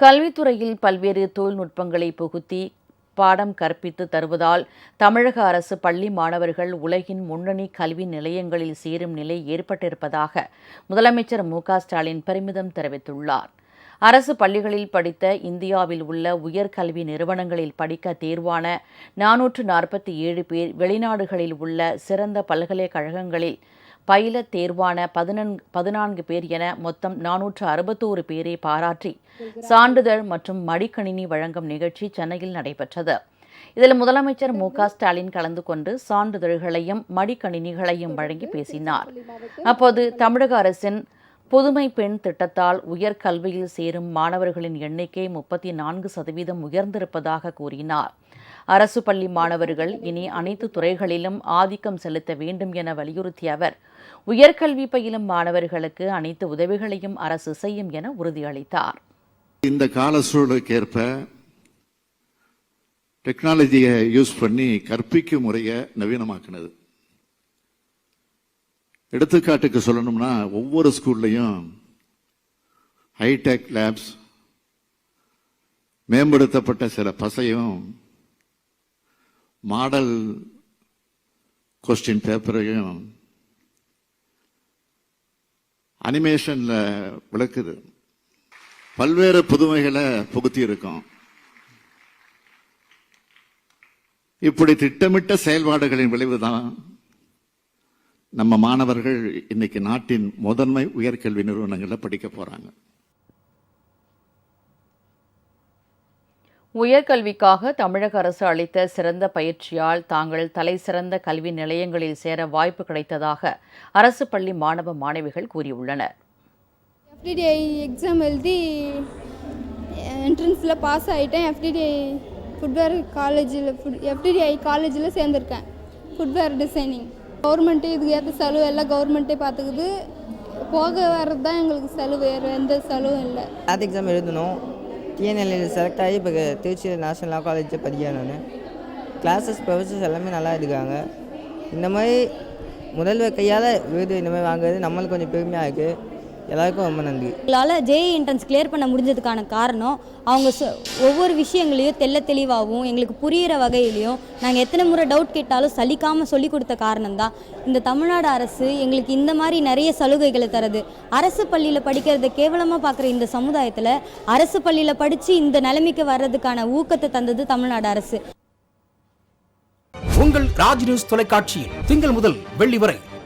கல்வித்துறையில் பல்வேறு தொழில்நுட்பங்களை புகுத்தி பாடம் கற்பித்து தருவதால் தமிழக அரசு பள்ளி மாணவர்கள் உலகின் முன்னணி கல்வி நிலையங்களில் சேரும் நிலை ஏற்பட்டிருப்பதாக முதலமைச்சர் மு ஸ்டாலின் பெருமிதம் தெரிவித்துள்ளார். அரசு பள்ளிகளில் படித்த இந்தியாவில் உள்ள உயர்கல்வி நிறுவனங்களில் படிக்க தேர்வான நானூற்று நாற்பத்தி ஏழு பேர் வெளிநாடுகளில் உள்ள சிறந்த பல்கலைக்கழகங்களில் பைலட் தேர்வான பதினன் பதினான்கு பேர் என மொத்தம் நானூற்று அறுபத்தோரு பேரை பாராட்டி சான்றிதழ் மற்றும் மடிக்கணினி வழங்கும் நிகழ்ச்சி சென்னையில் நடைபெற்றது. இதில் முதலமைச்சர் மு ஸ்டாலின் கலந்து கொண்டு சான்றிதழ்களையும் மடிக்கணினிகளையும் வழங்கி பேசினார். அப்போது தமிழக அரசின் புதுமை பெண் திட்டத்தால் உயர்கல்வியில் சேரும் மாணவர்களின் எண்ணிக்கை முப்பத்தி நான்கு சதவீதம் உயர்ந்திருப்பதாக கூறினார். அரசு பள்ளி மாணவர்கள் இனி அனைத்து துறைகளிலும் ஆதிக்கம் செலுத்த வேண்டும் என வலியுறுத்திய அவர் உயர்கல்வி பயிலும் மாணவர்களுக்கு அனைத்து உதவிகளையும் அரசு செய்யும் என உறுதியளித்தார். இந்த கால சூழலுக்கு ஏற்ப டெக்னாலஜியை யூஸ் பண்ணி கற்பிக்கும் முறையை நவீனமாக்குனது. எடுத்துக்காட்டுக்கு சொல்லணும்னா ஒவ்வொரு ஸ்கூல்லையும் ஹைடெக் லேப்ஸ் மேம்படுத்தப்பட்ட சில பசையும் மாடல் கொஸ்டின் பேப்பரையும் அனிமேஷனில் விளக்குது. பல்வேறு புதுமைகளை புகுத்தி இருக்கோம் இப்படி திட்டமிட்ட செயல்பாடுகளின் விளைவுதான் நம்ம மாணவர்கள் இன்னைக்கு நாட்டின் முதன்மை உயர்கல்வி நிறுவனங்களில் படிக்க போறாங்க. உயர்கல்விக்காக தமிழக அரசு அளித்த சிறந்த பயிற்சியால் தாங்கள் தலைசிறந்த கல்வி நிலையங்களில் சேர வாய்ப்பு கிடைத்ததாக அரசு பள்ளி மாணவ மாணவிகள் கூறியுள்ளனர். எஃப்டிடிஐ எக்ஸாம் எழுதி என்ட்ரன்ஸில் பாஸ் ஆகிட்டேன் எஃப்டிடிஐ ஃபுட்வேர் காலேஜில் ஃபுட் எஃப்டிடிஐ காலேஜில் சேர்ந்துருக்கேன். ஃபுட்வேர் டிசைனிங் கவர்மெண்ட்டு இதுக்கு ஏற்ற செலவு எல்லாம் கவர்மெண்ட்டே பார்த்துக்குது. போக வர்றது தான் எங்களுக்கு செலவு வேறு எந்த செலவும் இல்லை. மேத் எக்ஸாம் எழுதணும். டிஎன்எல்ஏல செலக்ட் ஆகி இப்போ திருச்சி நேஷனல் லா காலேஜில் படிக்கிறேன் நான். கிளாஸஸ் ப்ரொஃபஸர்ஸ் எல்லாமே நல்லா இருக்காங்க இந்த மாதிரி முதல்வர் கையால் விருது இந்த மாதிரி வாங்குறது நம்மளுக்கு கொஞ்சம் பெருமையாக இருக்குது எல்லாருக்கும் ரொம்ப நன்றி. எங்களால் ஜேஇ என்ட்ரன்ஸ் கிளியர் பண்ண முடிஞ்சதுக்கான காரணம் அவங்க சொ- ஒவ்வொரு விஷயங்களையும் தெள்ள தெளிவாகவும் எங்களுக்கு புரிகிற வகையிலையும் நாங்கள் எத்தனை முறை டவுட் கேட்டாலும் சலிக்காமல் சொல்லி கொடுத்த காரணம் தான் இந்த தமிழ்நாடு அரசு எங்களுக்கு இந்த மாதிரி நிறைய சலுகைகளை தருது. அரசு பள்ளியில் படிக்கிறத கேவலமாக பார்க்குற இந்த சமுதாயத்தில் அரசு பள்ளியில் படித்து இந்த நிலைமைக்கு வர்றதுக்கான ஊக்கத்தை தந்தது தமிழ்நாடு அரசு. உங்கள் ராஜ் நியூஸ் தொலைக்காட்சியில் திங்கள் முதல் வெள்ளி வரை